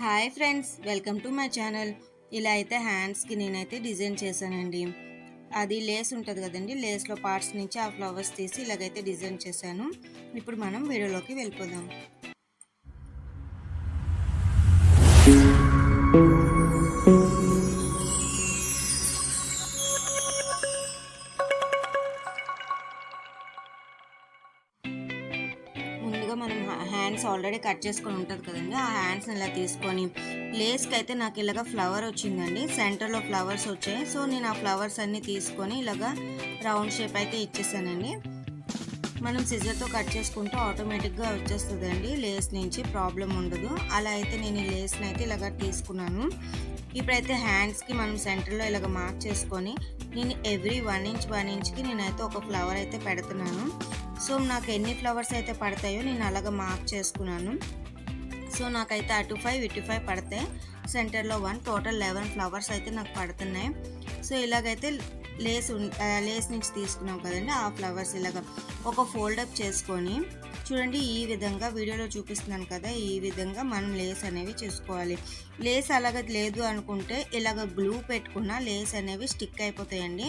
Hi friends welcome to my channel. ఇలా అయితే హ్యాండ్స్కి నేనైతే డిజైన్ చేశానండి. అది లేస్ ఉంటుంది కదండి లేస్లో పార్ట్స్ నుంచి ఆ ఫ్లవర్స్ తీసి ఇలాగైతే డిజైన్ చేశాను. ఇప్పుడు మనం వీడియోలోకి వెళ్ళిపోదాం. ముందుగా మనం హ్యాండ్స్ ఆల్రెడీ కట్ చేసుకొని ఉంటుంది కదండి. ఆ హ్యాండ్స్ని ఇలా తీసుకొని లేస్కి అయితే నాకు ఇలాగ ఫ్లవర్ వచ్చిందండి. సెంటర్లో ఫ్లవర్స్ వచ్చాయి. సో నేను ఆ ఫ్లవర్స్ అన్నీ తీసుకొని ఇలాగ రౌండ్ షేప్ అయితే ఇచ్చేసానండి. మనం సిజర్తో కట్ చేసుకుంటే ఆటోమేటిక్గా వచ్చేస్తుందండి. లేస్ నుంచి ప్రాబ్లం ఉండదు. అలా అయితే నేను ఈ లేస్ని అయితే ఇలాగ తీసుకున్నాను. ఇప్పుడైతే హ్యాండ్స్కి మనం సెంటర్లో ఇలాగ మార్క్ చేసుకొని నేను ఎవ్రీ వన్ ఇంచ్ వన్ ఇంచ్కి నేనైతే ఒక ఫ్లవర్ అయితే పెడుతున్నాను. సో నాకు ఎన్ని ఫ్లవర్స్ అయితే పడతాయో నేను అలాగ మార్క్ చేసుకున్నాను. సో నాకైతే అటు ఫైవ్ ఇటు ఫైవ్ పడతాయి. సెంటర్లో వన్ టోటల్ లెవెన్ ఫ్లవర్స్ అయితే నాకు పడుతున్నాయి. సో ఇలాగైతే లేస్ లేస్ నుంచి తీసుకున్నాం కదండి ఆ ఫ్లవర్స్ ఇలాగ ఒక ఫోల్డప్ చేసుకొని చూడండి ఈ విధంగా వీడియోలో చూపిస్తున్నాను కదా ఈ విధంగా మనం లేస్ అనేవి చేసుకోవాలి. లేస్ అలాగ లేదు అనుకుంటే ఇలాగ గ్లూ పెట్టుకున్న లేస్ అనేవి స్టిక్ అయిపోతాయండి.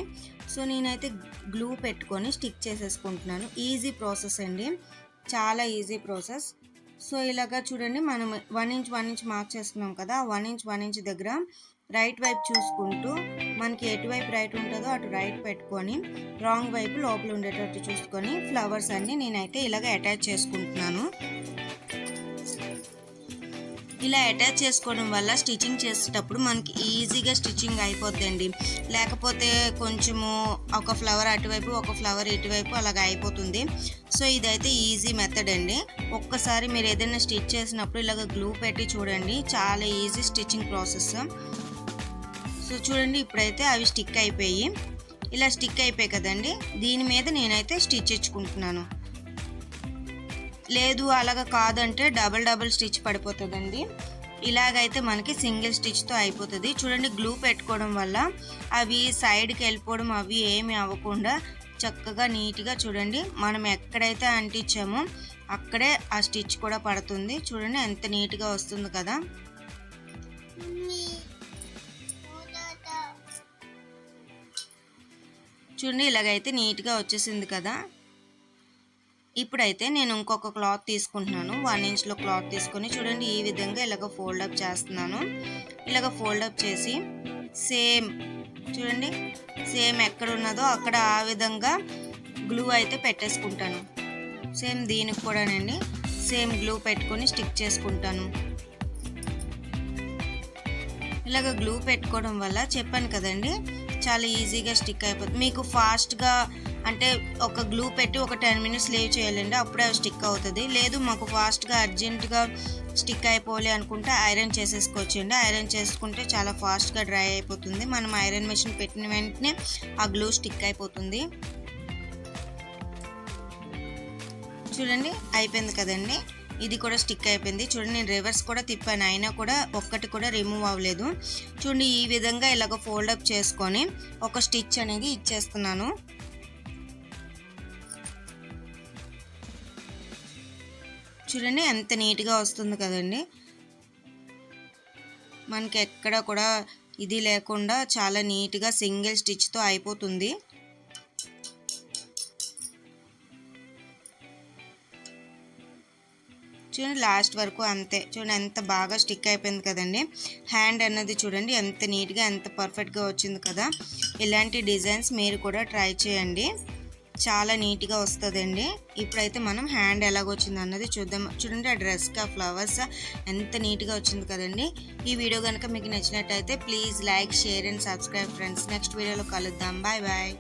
సో నేనైతే గ్లూ పెట్టుకొని స్టిక్ చేసేసుకుంటున్నాను. ఈజీ ప్రాసెస్ అండి. చాలా ఈజీ ప్రాసెస్. సో ఇలాగా చూడండి మనం one inch one inch mark చేసుకున్నాం కదా వన్ ఇంచ్ వన్ ఇంచ్ దగ్గర రైట్ వైపు చూసుకుంటూ మనకి ఎటువైపు రైట్ ఉంటుందో అటు రైట్ పెట్టుకొని రాంగ్ వైపు లోపల ఉండేటట్టు చూసుకొని ఫ్లవర్స్ అన్ని నేనైతే ఇలాగ అటాచ్ చేసుకుంటున్నాను. ఇలా అటాచ్ చేసుకోవడం వల్ల స్టిచ్చింగ్ చేసేటప్పుడు మనకి ఈజీగా స్టిచ్చింగ్ అయిపోద్దండి. లేకపోతే కొంచెము ఒక ఫ్లవర్ అటువైపు ఒక ఫ్లవర్ ఇటువైపు అలాగ అయిపోతుంది. సో ఇదైతే ఈజీ మెథడ్ అండి. ఒక్కసారి మీరు ఏదైనా స్టిచ్ చేసినప్పుడు ఇలాగ గ్లూ పెట్టి చూడండి. చాలా ఈజీ స్టిచ్చింగ్ ప్రాసెస్ సో చూడండి ఇప్పుడైతే అవి స్టిక్ అయిపోయి ఇలా స్టిక్ అయిపోయాయి కదండి. దీని మీద నేనైతే స్టిచ్ ఇచ్చుకుంటున్నాను. లేదు అలాగ కాదంటే డబల్ డబల్ స్టిచ్ పడిపోతుందండి. ఇలాగైతే మనకి సింగిల్ స్టిచ్తో అయిపోతుంది. చూడండి గ్లూ పెట్టుకోవడం వల్ల అవి సైడ్కి వెళ్ళిపోవడం అవి ఏమి అవ్వకుండా చక్కగా నీట్గా చూడండి మనం ఎక్కడైతే అంటించామో అక్కడే ఆ స్టిచ్ కూడా పడుతుంది. చూడండి ఎంత నీట్గా వస్తుంది కదా. చూడండి ఇలాగైతే నీట్గా వచ్చేసింది కదా. ఇప్పుడైతే నేను ఇంకొక క్లాత్ తీసుకుంటున్నాను. వన్ ఇంచ్లో క్లాత్ తీసుకొని చూడండి ఈ విధంగా ఇలాగ ఫోల్డప్ చేస్తున్నాను. ఇలాగ ఫోల్డప్ చేసి సేమ్ చూడండి సేమ్ ఎక్కడ ఉన్నదో అక్కడ ఆ విధంగా గ్లూ అయితే పెట్టేసుకుంటాను. సేమ్ దీనికి కూడానండి సేమ్ గ్లూ పెట్టుకొని స్టిక్ చేసుకుంటాను. ఇలాగ గ్లూ పెట్టుకోవడం వల్ల చెప్పాను కదండి చాలా ఈజీగా స్టిక్ అయిపోతుంది. మీకు ఫాస్ట్గా అంటే ఒక గ్లూ పెట్టి ఒక టెన్ మినిట్స్ లీవ్ చేయాలండి. అప్పుడే స్టిక్ అవుతుంది. లేదు మాకు ఫాస్ట్గా అర్జెంటుగా స్టిక్ అయిపోవాలి అనుకుంటే ఐరన్ చేసేసుకోవచ్చండి. ఐరన్ చేసుకుంటే చాలా ఫాస్ట్గా డ్రై అయిపోతుంది. మనం ఐరన్ మెషిన్ పెట్టిన వెంటనే ఆ గ్లూ స్టిక్ అయిపోతుంది. చూడండి అయిపోయింది కదండి. ఇది కూడా స్టిక్ అయిపోయింది. చూడండి నేను రివర్స్ కూడా తిప్పాను. అయినా కూడా ఒక్కటి కూడా రిమూవ్ అవ్వలేదు. చూడండి ఈ విధంగా ఇలాగ ఫోల్డప్ చేసుకొని ఒక స్టిచ్ అనేది ఇచ్చేస్తున్నాను. చూడండి ఎంత నీట్గా వస్తుంది కదండి. మనకి ఎక్కడ కూడా ఇది లేకుండా చాలా నీట్గా సింగిల్ స్టిచ్తో అయిపోతుంది. చూడండి లాస్ట్ వరకు అంతే. చూడండి ఎంత బాగా స్టిక్ అయిపోయింది కదండి. హ్యాండ్ అన్నది చూడండి ఎంత నీట్గా ఎంత పర్ఫెక్ట్గా వచ్చింది కదా. ఇలాంటి డిజైన్స్ మీరు కూడా ట్రై చేయండి. చాలా నీట్గా వస్తుందండి. ఇప్పుడైతే మనం హ్యాండ్ ఎలాగొచ్చింది అన్నది చూద్దాం. చూడండి ఆ డ్రెస్కి ఆ ఫ్లవర్స్ ఎంత నీట్గా వచ్చింది కదండి. ఈ వీడియో కనుక మీకు నచ్చినట్టయితే please like share and subscribe friends. Next వీడియోలో కలుద్దాం. Bye bye.